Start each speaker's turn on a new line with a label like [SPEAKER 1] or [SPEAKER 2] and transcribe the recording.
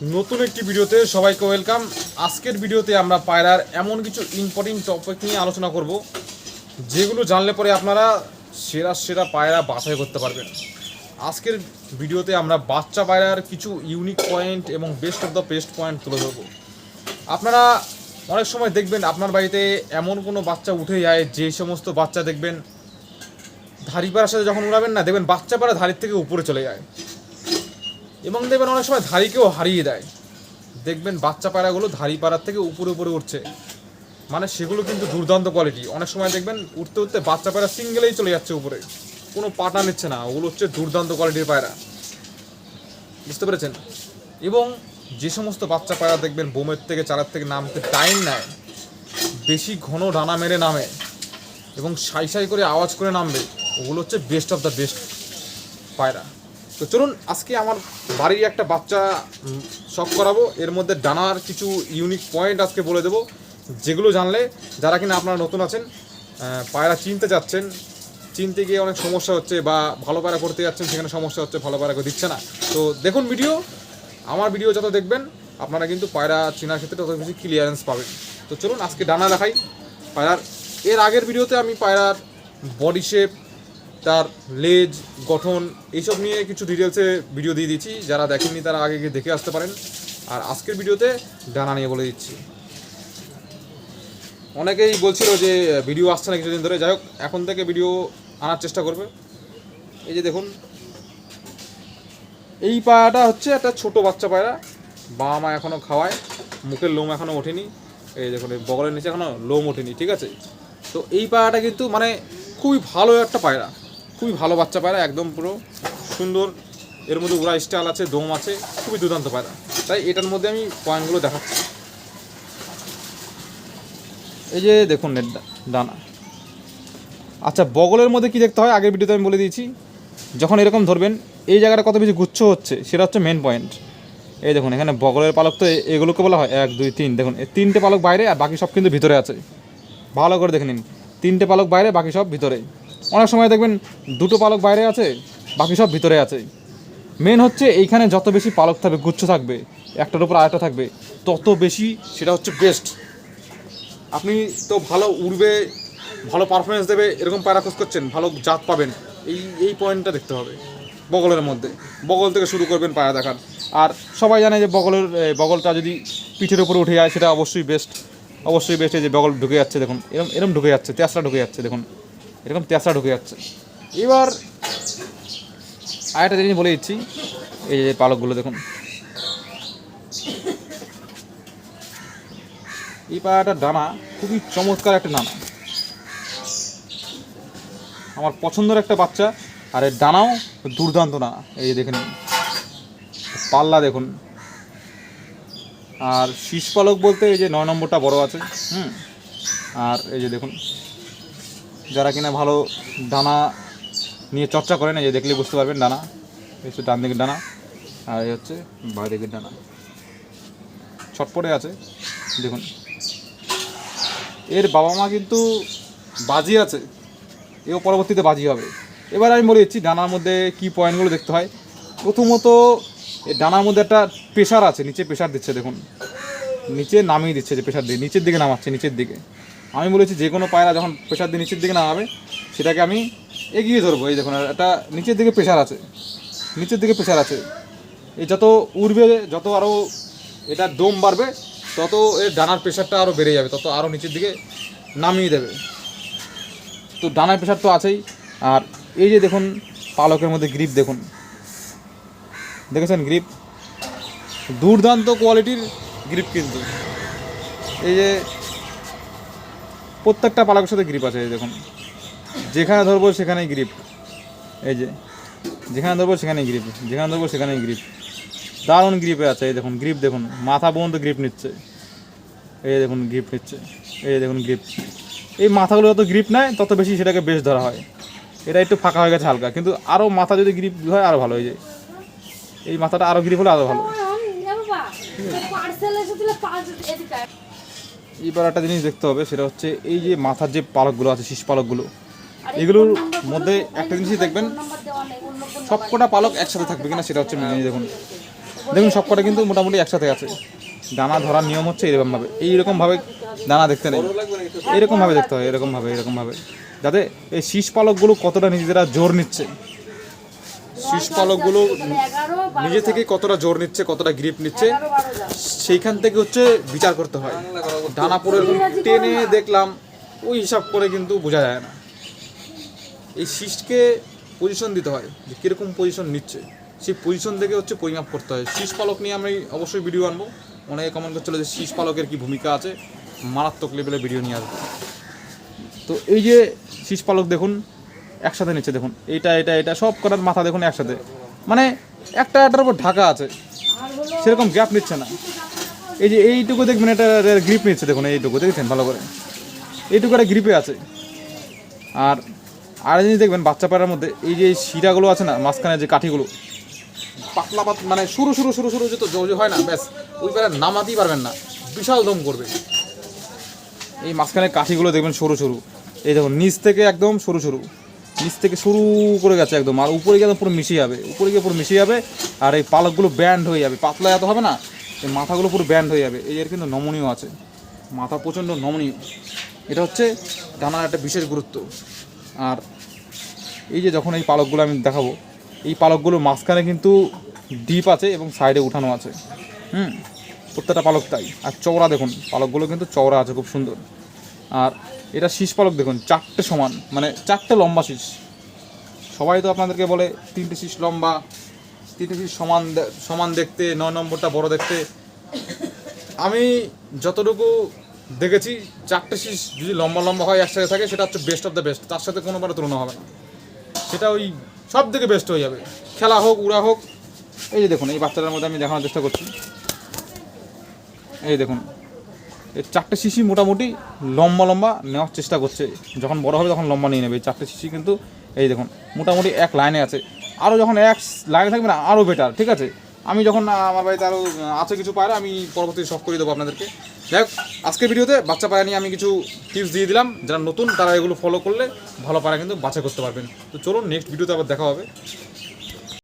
[SPEAKER 1] নতুন একটি ভিডিওতে সবাইকে ওয়েলকাম। আজকের ভিডিওতে আমরা পায়রার এমন কিছু ইম্পর্টেন্ট টপিক নিয়ে আলোচনা করব, যেগুলো জানলে পরে আপনারা সেরা সেরা পায়রা বাছাই করতে পারবেন। আজকের ভিডিওতে আমরা বাচ্চা পায়রার কিছু ইউনিক পয়েন্ট এবং best of the best point তুলে ধরবো। আপনারা অনেক সময় দেখবেন আপনার বাড়িতে এমন কোনো বাচ্চা উঠে যায়, যে সমস্ত বাচ্চা দেখবেন, ধাড়ি পাড়ার সাথে যখন উড়াবেন না, দেখবেন বাচ্চা পাড়া ধাড়ির থেকে উপরে চলে যায়। এবং দেখবেন অনেক সময় ধাড়িকেও হারিয়ে দেয়। দেখবেন বাচ্চা পায়রাগুলো ধাড়ি পাড়ার থেকে উপরে উপরে উঠছে। মানে সেগুলো কিন্তু দুর্দান্ত কোয়ালিটি অনেক সময় দেখবেন উঠতে উঠতে বাচ্চা পায়রা সিঙ্গেলেই চলে যাচ্ছে উপরে। কোনো পাটা নিচ্ছে না, ওগুলো হচ্ছে দুর্দান্ত কোয়ালিটির পায়রা। বুঝতে পেরেছেন? এবং যে সমস্ত বাচ্চা পায়রা দেখবেন বোমের থেকে, চারার থেকে নামতে টাইম নেয়, বেশি ঘন ডানা মেরে নামে এবং সাই সাই করে আওয়াজ করে নামবে, ওগুলো হচ্ছে বেস্ট অফ দ্য বেস্ট পায়রা। তো চলুন, আজকে আমার বাড়ির একটা বাচ্চা শখ করাবো। এর মধ্যে ডানার কিছু ইউনিক পয়েন্ট আজকে বলে দেবো, যেগুলো জানলে যারা কিনা আপনারা নতুন আছেন পায়রা চিনতে যাচ্ছেন চিনতে গিয়ে অনেক সমস্যা হচ্ছে বা ভালো পায়রা করতে যাচ্ছেন, সেখানে সমস্যা হচ্ছে, ভালো পায়রা দিচ্ছে না। তো দেখুন ভিডিও আমার ভিডিও যত দেখবেন, আপনারা কিন্তু পায়রা চেনার ক্ষেত্রে তত বেশি ক্লিয়ারেন্স পাবেন। তো চলুন, আজকে ডানা দেখাই পায়রার। এর আগের ভিডিওতে আমি পায়রার বডি শেপ তার লেজ, গঠন এইসব নিয়ে কিছু ডিটেলসে ভিডিও দিয়ে দিচ্ছি। যারা দেখেননি তারা আগে গিয়ে দেখে আসতে পারেন। আর আজকের ভিডিওতে ডানা নিয়ে বলে দিচ্ছি। অনেকেই বলছিল যে ভিডিও আসছে না কিছুদিন ধরে। যাই হোক, এখন থেকে ভিডিও আনার চেষ্টা করবে। এই যে দেখুন, এই পায়রাটা হচ্ছে একটা ছোট বাচ্চা পায়রা বাবা মা এখনও খাওয়ায়, মুখের লোম এখনও ওঠেনি। এই দেখুন বগলের নিচে এখনও লোম ওঠেনি, ঠিক আছে? তো এই পায়রাটা কিন্তু মানে খুবই ভালো একটা পায়রা খুবই ভালো বাচ্চা পায়রা, একদম পুরো সুন্দর। এর মধ্যে উড়া স্টাইল আছে, দম আছে, খুবই দুর্দান্ত পায়রা। তাই এটার মধ্যে আমি পয়েন্টগুলো দেখাচ্ছি। এই যে দেখুন ডা- ডানা আচ্ছা বগলের মধ্যে কি দেখতে হয়? আগের ভিডিওতে আমি বলে দিয়েছি। যখন এরকম ধরবেন, এই জায়গাটা কত বেশি গুচ্ছ হচ্ছে, সেটা হচ্ছে মেন পয়েন্ট এই দেখুন, এখানে বগলের পালক তো এগুলোকে বলা হয় এক, দুই, তিন। দেখুন তিনটে পালক বাইরে আর বাকি সব কিন্তু ভিতরে আছে। ভালো করে দেখে নিন। তিনটে পালক বাইরে, বাকি সব ভিতরে অনেক সময় দেখবেন দুটো পালক বাইরে আছে, বাকি সব ভিতরে আছে। মেন হচ্ছে এইখানে যত বেশি পালক থাকবে, গুচ্ছ থাকবে, একটার উপর আরেকটা থাকবে, তত বেশি সেটা হচ্ছে বেস্ট আপনি তো ভালো উড়বে, ভালো পারফরমেন্স দেবে, এরকম পায়রা খোঁজ করছেন, ভালো জাত পাবেন। এই এই পয়েন্টটা দেখতে হবে, বগলের মধ্যে। বগল থেকে শুরু করবেন পায়রা দেখার। আর সবাই জানে যে বগলের বগলটা যদি পিঠের উপরে উঠে যায়, সেটা অবশ্যই বেস্ট অবশ্যই বেস্ট যে বগল ঢুকে যাচ্ছে, দেখুন এরকম এরকম ঢুকে যাচ্ছে, তেসরা ঢুকে যাচ্ছে, দেখুন। এরকম তেসরা ঢুকে যাচ্ছে। এবার আরেকটা জিনিস বলে দিচ্ছি, এই যে পালকগুলো দেখুন। এই পায়রাটার ডানা খুবই চমৎকার একটা ডানা আমার পছন্দের একটা বাচ্চা, আর এর ডানাও দুর্দান্ত না এই যে দেখে পাল্লা দেখুন। আর শীষ পালক বলতে এই যে নয় নম্বরটা বড় আছে, হুম, আর এই যে দেখুন যারা কিনা ভালো ডানা নিয়ে চর্চা করেন এই যে দেখলে বুঝতে পারবেন এই হচ্ছে ডান দিকের ডানা আর এই হচ্ছে বাঁ দিকের ডানা ছটপটে আছে, দেখুন। এর বাবা মা কিন্তু বাজি আছে, এও পরবর্তীতে বাজি হবে। এবার আমি বলে দিচ্ছি ডানার মধ্যে কি পয়েন্টগুলো দেখতে হয়। প্রথমত, এই ডানার মধ্যে একটা প্রেশার আছে, নিচে প্রেশার দিচ্ছে, দেখুন। নিচে নামিয়ে দিচ্ছে, যে প্রেশার দিয়ে, নিচের দিকে নামাচ্ছে, নিচের দিকে। আমি বলেছি যে কোনো পায়রা যখন প্রেশার দিয়ে নিচের দিকে নামাবে, সেটাকে আমি এগিয়ে ধরবো। এই দেখুন একটা নিচের দিকে প্রেশার আছে। নিচের দিকে প্রেশার আছে। এই যত উড়বে, যত আরও এটা দম বাড়বে, তত এর ডানার প্রেশারটা আরও বেড়ে যাবে, তত আরও নিচের দিকে নামিয়ে দেবে। তো ডানার প্রেশার তো আছেই। আর এই যে দেখুন, পালকের মধ্যে গ্রিপ দেখুন। দেখেছেন গ্রিপ দুর্দান্ত কোয়ালিটির গ্রিপ কিন্তু। এই যে প্রত্যেকটা পালকের সাথে গ্রিপ আছে, এই দেখুন। যেখানে ধরবো সেখানেই গ্রিপ এই যে, যেখানে ধরবো সেখানেই গ্রিপ যেখানে ধরবো সেখানেই গ্রিপ দারুণ গ্রিপে আছে, এই দেখুন গ্রিপ দেখুন। মাথা পর্যন্ত গ্রিপ নিচ্ছে। এই দেখুন গ্রিপ নিচ্ছে। এই দেখুন গ্রিপ এই মাথাগুলো যত গ্রিপ নেয়, তত বেশি সেটাকে বেশ ধরা হয়। এটা একটু ফাঁকা হয়ে গেছে হালকা, কিন্তু আরও মাথা যদি গ্রিপ হয় আরও ভালো হয়ে যায় এই মাথাটা আরও গ্রিপ হলে আরও ভালো। এবার একটা জিনিস দেখতে হবে সেটা হচ্ছে এই যে মাথার যে পালকগুলো আছে শীষ পালকগুলো এগুলোর মধ্যে একটা জিনিসই দেখবেন সবকটা পালক একসাথে থাকবে কিনা সেটা হচ্ছে মেনে দেখুন। দেখুন সব কটা কিন্তু মোটামুটি একসাথে আছে। দানা ধরার নিয়ম হচ্ছে এরকমভাবে। এইরকমভাবে দানা দেখতে নেই। এরকমভাবে দেখতে হয় এরকমভাবে এরকমভাবে যাতে এই শীষ পালকগুলো কতটা নিজেরা জোর নিচ্ছে। শীষ পালকগুলো নিজে থেকে কতটা জোর নিচ্ছে কতটা গ্রিপ নিচ্ছে সেইখান থেকে হচ্ছে বিচার করতে হয়। ডানা পরে টেনে দেখলাম ওই হিসাব করে কিন্তু বোঝা যায় না। এই শীষকে পজিশন দিতে হয় যে কীরকম পজিশন নিচ্ছে। সেই পজিশন থেকে হচ্ছে পরিমাপ করতে হয়। শীষ পালক নিয়ে আমি অবশ্যই ভিডিও আনব। অনেকে কমেন্ট করছিল যে শীষ পালকের কী ভূমিকা আছে? মারাত্মক লেভেলে ভিডিও নিয়ে আসব। তো এই যে শীষ পালক দেখুন একসাথে নিচ্ছে দেখুন। এইটা এটা এটা সব করার মাথা দেখুন একসাথে। মানে একটা একটার উপর ঢাকা আছে। সেরকম গ্যাপ নিচ্ছে না। এই যে এইটুকু দেখবেন, এটা গ্রিপ নিচ্ছে, দেখুন এইটুকু, দেখছেন? ভালো করে। এইটুকু একটা গ্রিপে আছে। আর আর জিনিস দেখবেন, বাচ্চা পাড়ার মধ্যে এই যে শিরাগুলো আছে না মাঝখানে যে কাঠিগুলো, পাতলা পাত মানে শুরু শুরু শুরু শুরু যে তো জোর হয় না, ব্যাস, ওই পারে নামাতেই পারবেন না। বিশাল দম করবে। এই মাঝখানে কাঠিগুলো দেখবেন সরু সরু। এই দেখুন, নিচ থেকে একদম সরু সরু। নিচ থেকে শুরু করে গেছে একদম, আর উপরে গিয়ে পুরো মিশিয়ে যাবে। উপরে গিয়ে পুরো মিশিয়ে যাবে, আর এই পালকগুলো ব্যান্ড হয়ে যাবে। পাতলা এত হবে না এই মাথাগুলো পুরো ব্যান্ড হয়ে যাবে। এই এর কিন্তু নমনীয় আছে। মাথা প্রচণ্ড নমনীয়। এটা হচ্ছে ডানার একটা বিশেষ গুরুত্ব। আর এই যে যখন এই পালকগুলো আমি দেখাবো, এই পালকগুলোর মাঝখানে কিন্তু ডিপ আছে এবং সাইডে উঠানো আছে। হুম? প্রত্যেকটা পালক তাই। আর চওড়া দেখুন, পালকগুলো কিন্তু চওড়া আছে, খুব সুন্দর। আর এটা শীষ পালক দেখুন, চারটে সমান মানে চারটে লম্বা শীষ। সবাই তো আপনাদেরকে বলে তিনটে শীষ লম্বা শীষ সমান সমান দেখতে, নয় নম্বরটা বড় দেখতে? আমি যতটুকু দেখেছি, চারটে শীষ যদি লম্বা লম্বা হয় একসাথে থাকে, সেটা হচ্ছে বেস্ট অফ দ্য বেস্ট তার সাথে কোনোবারে তুলনা হবে না। সেটা ওই সব থেকে বেস্ট হয়ে যাবে। খেলা হোক, উড়া হোক। এই যে দেখুন, এই বাচ্চাটার মধ্যে আমি দেখানোর চেষ্টা করছি। এই দেখুন, এই চারটে শিশি মোটামুটি লম্বা লম্বা নেওয়ার চেষ্টা করছে। যখন বড় হবে তখন লম্বা নিয়ে নেবে। এই চারটে শিশি কিন্তু, এই দেখুন, মোটামুটি এক লাইনে আছে। আরও যখন এক লাগে থাকবে না আরও বেটার ঠিক আছে? আমি যখন আমার বাড়িতে আরও আছে কিছু পায়রা, আমি পরবর্তী শখ করে দেবো আপনাদেরকে। যাই হোক, আজকের ভিডিওতে বাচ্চা পায়রা নিয়ে আমি কিছু টিপস দিয়ে দিলাম। যারা নতুন, তারা এগুলো ফলো করলে ভালো পায়রা কিন্তু বাছাই করতে পারবেন। তো চলুন নেক্সট ভিডিওতে আবার দেখা হবে।